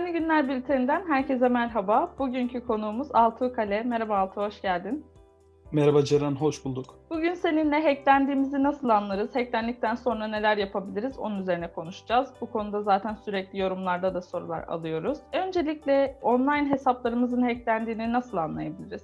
Güvenli Günler Bülteni'nden herkese merhaba. Bugünkü konuğumuz Altuğ Kale. Merhaba Altuğ, hoş geldin. Merhaba Ceren, hoş bulduk. Bugün seninle hacklendiğimizi nasıl anlarız, hacklendikten sonra neler yapabiliriz onun üzerine konuşacağız. Bu konuda zaten sürekli yorumlarda da sorular alıyoruz. Öncelikle online hesaplarımızın hacklendiğini nasıl anlayabiliriz?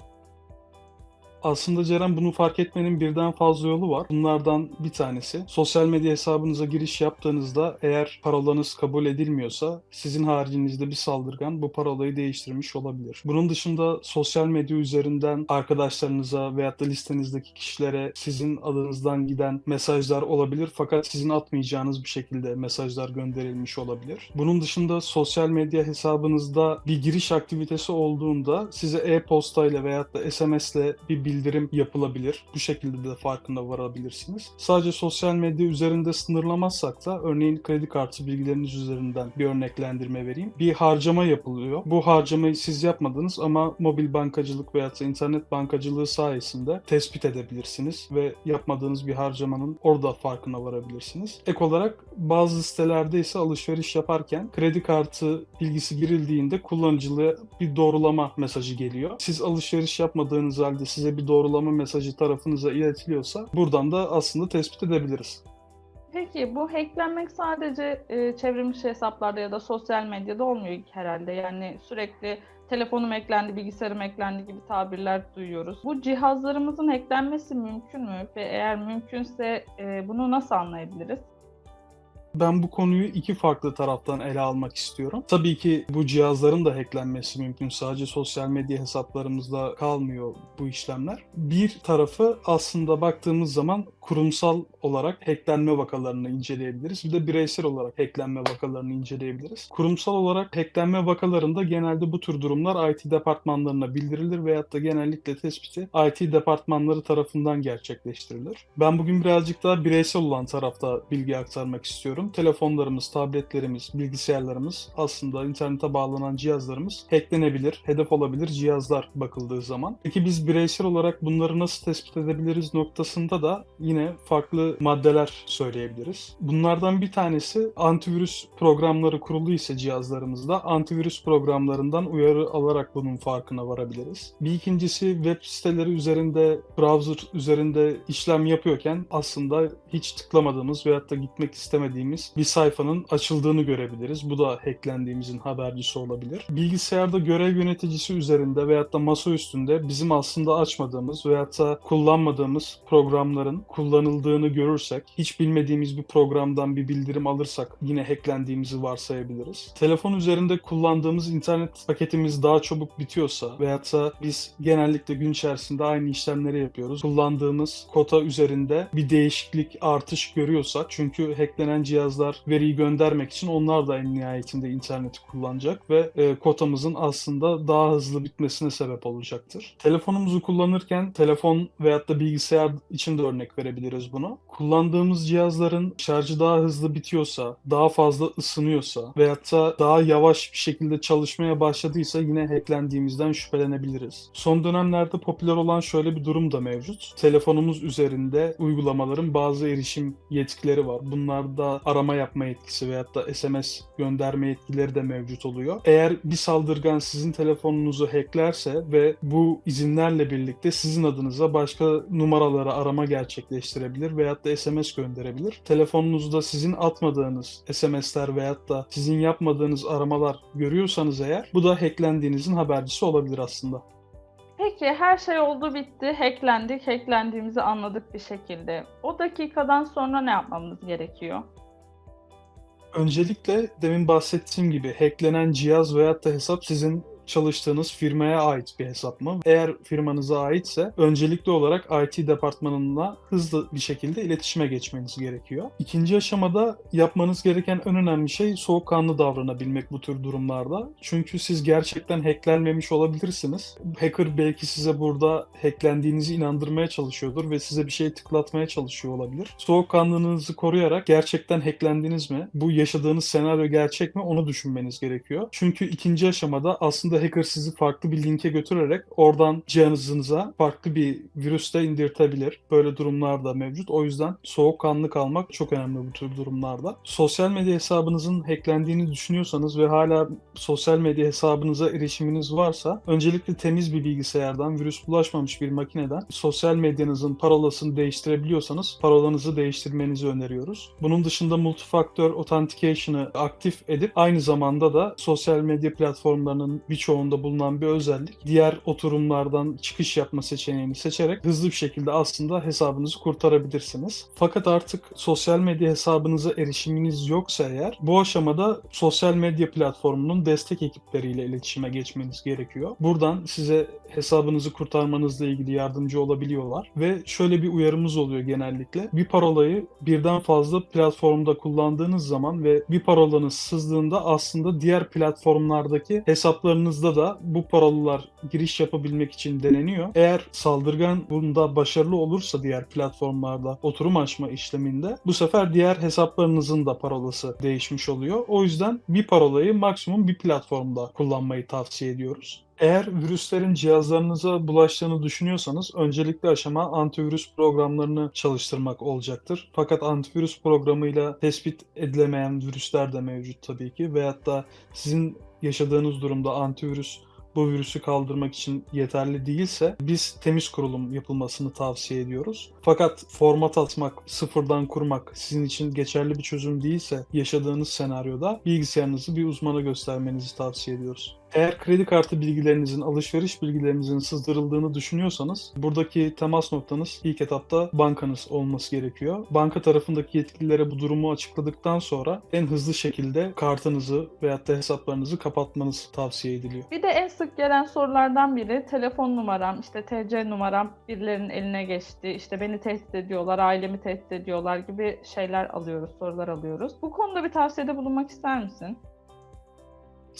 Aslında Ceren bunu fark etmenin birden fazla yolu var. Bunlardan bir tanesi sosyal medya hesabınıza giriş yaptığınızda eğer parolanız kabul edilmiyorsa sizin haricinizde bir saldırgan bu parolayı değiştirmiş olabilir. Bunun dışında sosyal medya üzerinden arkadaşlarınıza veyahut da listenizdeki kişilere sizin adınızdan giden mesajlar olabilir fakat sizin atmayacağınız bir şekilde mesajlar gönderilmiş olabilir. Bunun dışında sosyal medya hesabınızda bir giriş aktivitesi olduğunda size e-postayla veyahut da SMS ile bir bildirim yapılabilir. Bu şekilde de farkında varabilirsiniz. Sadece sosyal medya üzerinde sınırlamazsak da örneğin kredi kartı bilgileriniz üzerinden bir örneklendirme vereyim. Bir harcama yapılıyor. Bu harcamayı siz yapmadınız ama mobil bankacılık veya internet bankacılığı sayesinde tespit edebilirsiniz ve yapmadığınız bir harcamanın orada farkına varabilirsiniz. Ek olarak bazı sitelerde ise alışveriş yaparken kredi kartı bilgisi girildiğinde kullanıcılığa bir doğrulama mesajı geliyor. Siz alışveriş yapmadığınız halde size bir doğrulama mesajı tarafınıza iletiliyorsa buradan da aslında tespit edebiliriz. Peki bu hacklenmek sadece e, çevrimiçi hesaplarda ya da sosyal medyada olmuyor herhalde. Yani sürekli telefonum eklendi, bilgisayarım eklendi gibi tabirler duyuyoruz. Bu cihazlarımızın hacklenmesi mümkün mü? Ve eğer mümkünse e, bunu nasıl anlayabiliriz? Ben bu konuyu iki farklı taraftan ele almak istiyorum. Tabii ki bu cihazların da hacklenmesi mümkün. Sadece sosyal medya hesaplarımızda kalmıyor bu işlemler. Bir tarafı aslında baktığımız zaman kurumsal olarak hacklenme vakalarını inceleyebiliriz. Bir de bireysel olarak hacklenme vakalarını inceleyebiliriz. Kurumsal olarak hacklenme vakalarında genelde bu tür durumlar IT departmanlarına bildirilir veyahut da genellikle tespiti IT departmanları tarafından gerçekleştirilir. Ben bugün birazcık daha bireysel olan tarafta bilgi aktarmak istiyorum. Telefonlarımız, tabletlerimiz, bilgisayarlarımız aslında internete bağlanan cihazlarımız hacklenebilir, hedef olabilir cihazlar bakıldığı zaman. Peki biz bireysel olarak bunları nasıl tespit edebiliriz noktasında da yine farklı maddeler söyleyebiliriz. Bunlardan bir tanesi antivirüs programları kuruluysa cihazlarımızda antivirüs programlarından uyarı alarak bunun farkına varabiliriz. Bir ikincisi web siteleri üzerinde, browser üzerinde işlem yapıyorken aslında hiç tıklamadığımız veyahut da gitmek istemediğimiz bir sayfanın açıldığını görebiliriz. Bu da hacklendiğimizin habercisi olabilir. Bilgisayarda görev yöneticisi üzerinde veyahut da masa üstünde bizim aslında açmadığımız veyahut da kullanmadığımız programların kullanıldığını görürsek, hiç bilmediğimiz bir programdan bir bildirim alırsak yine hacklendiğimizi varsayabiliriz. Telefon üzerinde kullandığımız internet paketimiz daha çabuk bitiyorsa veyahut da biz genellikle gün içerisinde aynı işlemleri yapıyoruz. Kullandığımız kota üzerinde bir değişiklik, artış görüyorsak çünkü hacklenen cihazlar veriyi göndermek için onlar da en nihayetinde interneti kullanacak ve e, kotamızın aslında daha hızlı bitmesine sebep olacaktır. Telefonumuzu kullanırken telefon veyahut da bilgisayar için de örnek verebiliriz bunu. Kullandığımız cihazların şarjı daha hızlı bitiyorsa, daha fazla ısınıyorsa veyahut da daha yavaş bir şekilde çalışmaya başladıysa yine hacklendiğimizden şüphelenebiliriz. Son dönemlerde popüler olan şöyle bir durum da mevcut. Telefonumuz üzerinde uygulamaların bazı erişim yetkileri var. Bunlarda arama yapma yetkisi veyahut da SMS gönderme yetkileri de mevcut oluyor. Eğer bir saldırgan sizin telefonunuzu hacklerse ve bu izinlerle birlikte sizin adınıza başka numaralara arama gerçekleştirebilir veyahut da SMS gönderebilir. Telefonunuzda sizin atmadığınız SMS'ler veyahut da sizin yapmadığınız aramalar görüyorsanız eğer bu da hacklendiğinizin habercisi olabilir aslında. Peki her şey oldu bitti, hacklendik, hacklendiğimizi anladık bir şekilde. O dakikadan sonra ne yapmamız gerekiyor? Öncelikle demin bahsettiğim gibi hacklenen cihaz veyahut da hesap sizin çalıştığınız firmaya ait bir hesap mı? Eğer firmanıza aitse öncelikli olarak IT departmanına hızlı bir şekilde iletişime geçmeniz gerekiyor. İkinci aşamada yapmanız gereken en önemli şey soğukkanlı davranabilmek bu tür durumlarda. Çünkü siz gerçekten hacklenmemiş olabilirsiniz. Hacker belki size burada hacklendiğinizi inandırmaya çalışıyordur ve size bir şey tıklatmaya çalışıyor olabilir. Soğukkanlılığınızı koruyarak gerçekten hacklendiniz mi? Bu yaşadığınız senaryo gerçek mi? Onu düşünmeniz gerekiyor. Çünkü ikinci aşamada aslında Burada hacker sizi farklı bir linke götürerek oradan cihazınıza farklı bir virüs de indirtebilir. Böyle durumlar da mevcut. O yüzden soğukkanlı kalmak çok önemli bu tür durumlarda. Sosyal medya hesabınızın hacklendiğini düşünüyorsanız ve hala sosyal medya hesabınıza erişiminiz varsa öncelikle temiz bir bilgisayardan, virüs bulaşmamış bir makineden sosyal medyanızın parolasını değiştirebiliyorsanız parolanızı değiştirmenizi öneriyoruz. Bunun dışında multifaktör authentication'ı aktif edip aynı zamanda da sosyal medya platformlarının birçoğunda bulunan bir özellik diğer oturumlardan çıkış yapma seçeneğini seçerek hızlı bir şekilde aslında hesabınızı kurtarabilirsiniz. Fakat artık sosyal medya hesabınıza erişiminiz yoksa eğer bu aşamada sosyal medya platformunun destek ekipleriyle iletişime geçmeniz gerekiyor. Buradan size hesabınızı kurtarmanızla ilgili yardımcı olabiliyorlar ve şöyle bir uyarımız oluyor genellikle. Bir parolayı birden fazla platformda kullandığınız zaman ve bir parolanız sızdığında aslında diğer platformlardaki hesaplarınızda da bu parolalar giriş yapabilmek için deneniyor. Eğer saldırgan bunda başarılı olursa diğer platformlarda oturum açma işleminde bu sefer diğer hesaplarınızın da parolası değişmiş oluyor. O yüzden bir parolayı maksimum bir platformda kullanmayı tavsiye ediyoruz. Eğer virüslerin cihazlarınıza bulaştığını düşünüyorsanız öncelikli aşama antivirüs programlarını çalıştırmak olacaktır. Fakat antivirüs programıyla tespit edilemeyen virüsler de mevcut tabii ki veyahut da sizin yaşadığınız durumda antivirüs bu virüsü kaldırmak için yeterli değilse biz temiz kurulum yapılmasını tavsiye ediyoruz. Fakat format atmak, sıfırdan kurmak sizin için geçerli bir çözüm değilse yaşadığınız senaryoda bilgisayarınızı bir uzmana göstermenizi tavsiye ediyoruz. Eğer kredi kartı bilgilerinizin, alışveriş bilgilerinizin sızdırıldığını düşünüyorsanız buradaki temas noktanız ilk etapta bankanız olması gerekiyor. Banka tarafındaki yetkililere bu durumu açıkladıktan sonra en hızlı şekilde kartınızı veyahut da hesaplarınızı kapatmanız tavsiye ediliyor. Bir de en sık gelen sorulardan biri telefon numaram, işte TC numaram birilerinin eline geçti, işte beni tehdit ediyorlar, ailemi tehdit ediyorlar gibi şeyler alıyoruz, sorular alıyoruz. Bu konuda bir tavsiyede bulunmak ister misin?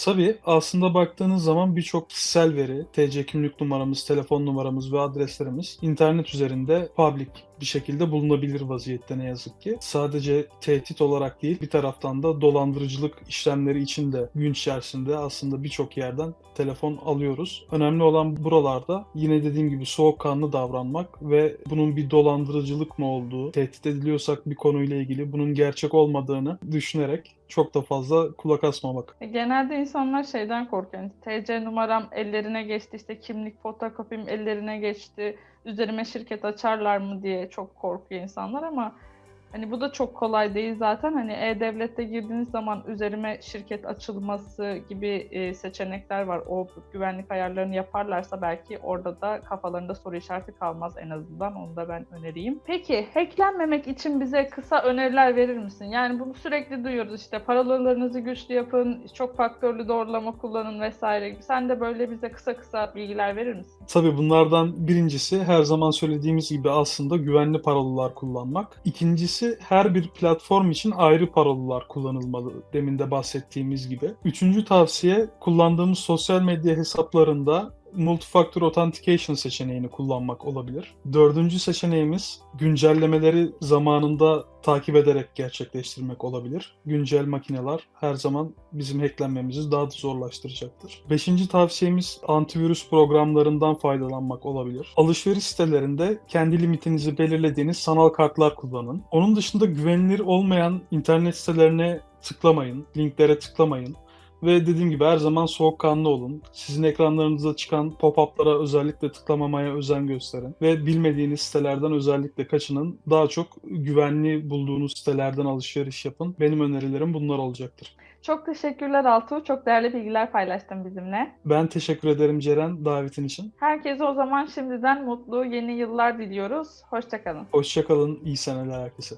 Tabii aslında baktığınız zaman birçok kişisel veri, TC kimlik numaramız, telefon numaramız ve adreslerimiz internet üzerinde public bir şekilde bulunabilir vaziyette ne yazık ki. Sadece tehdit olarak değil bir taraftan da dolandırıcılık işlemleri için de gün içerisinde aslında birçok yerden telefon alıyoruz. Önemli olan buralarda yine dediğim gibi soğukkanlı davranmak ve bunun bir dolandırıcılık mı olduğu, tehdit ediliyorsak bir konuyla ilgili bunun gerçek olmadığını düşünerek çok da fazla kulak asmamak. Genelde insanlar şeyden korkuyor. Yani TC numaram ellerine geçti, işte kimlik fotokopim ellerine geçti, üzerime şirket açarlar mı diye çok korkuyor insanlar ama hani bu da çok kolay değil zaten. Hani E-Devlet'te girdiğiniz zaman üzerime şirket açılması gibi e, seçenekler var. O güvenlik ayarlarını yaparlarsa belki orada da kafalarında soru işareti kalmaz en azından. Onu da ben önereyim. Peki hacklenmemek için bize kısa öneriler verir misin? Yani bunu sürekli duyuyoruz işte parolalarınızı güçlü yapın, çok faktörlü doğrulama kullanın vesaire gibi. Sen de böyle bize kısa kısa bilgiler verir misin? Tabii bunlardan birincisi her zaman söylediğimiz gibi aslında güvenli parolalar kullanmak. İkincisi her bir platform için ayrı parolalar kullanılmalı demin de bahsettiğimiz gibi. Üçüncü tavsiye kullandığımız sosyal medya hesaplarında Multifactor Authentication seçeneğini kullanmak olabilir. Dördüncü seçeneğimiz güncellemeleri zamanında takip ederek gerçekleştirmek olabilir. Güncel makineler her zaman bizim hacklenmemizi daha da zorlaştıracaktır. Beşinci tavsiyemiz antivirüs programlarından faydalanmak olabilir. Alışveriş sitelerinde kendi limitinizi belirlediğiniz sanal kartlar kullanın. Onun dışında güvenilir olmayan internet sitelerine tıklamayın, linklere tıklamayın. Ve dediğim gibi her zaman soğukkanlı olun. Sizin ekranlarınıza çıkan pop-up'lara özellikle tıklamamaya özen gösterin. Ve bilmediğiniz sitelerden özellikle kaçının. Daha çok güvenli bulduğunuz sitelerden alışveriş yapın. Benim önerilerim bunlar olacaktır. Çok teşekkürler Altuğ. Çok değerli bilgiler paylaştın bizimle. Ben teşekkür ederim Ceren davetin için. Herkese o zaman şimdiden mutlu yeni yıllar diliyoruz. Hoşçakalın. Hoşçakalın, iyi seneler herkese.